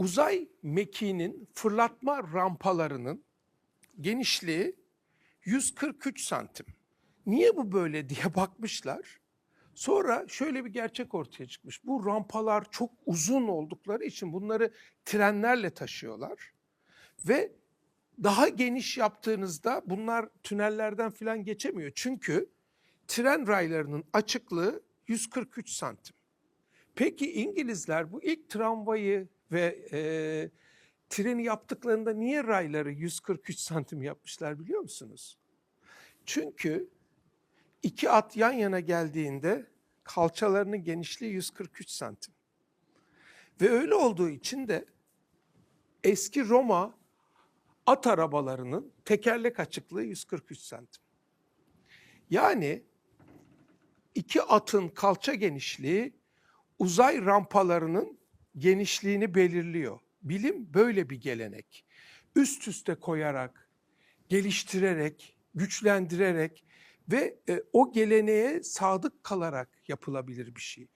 uzay mekiğinin fırlatma rampalarının genişliği 143 santim. Niye bu böyle diye bakmışlar. Sonra şöyle bir gerçek ortaya çıkmış. Bu rampalar çok uzun oldukları için bunları trenlerle taşıyorlar. Ve daha geniş yaptığınızda bunlar tünellerden falan geçemiyor. Çünkü tren raylarının açıklığı 143 santim. Peki İngilizler bu ilk tramvayı ve e, treni yaptıklarında niye rayları 143 santim yapmışlar biliyor musunuz? Çünkü iki at yan yana geldiğinde kalçalarının genişliği 143 santim. Ve öyle olduğu için de eski Roma at arabalarının tekerlek açıklığı 143 santim. Yani iki atın kalça genişliği uzay rampalarının genişliğini belirliyor. Bilim böyle bir gelenek. Üst üste koyarak, geliştirerek, güçlendirerek ve e, o geleneğe sadık kalarak yapılabilir bir şey.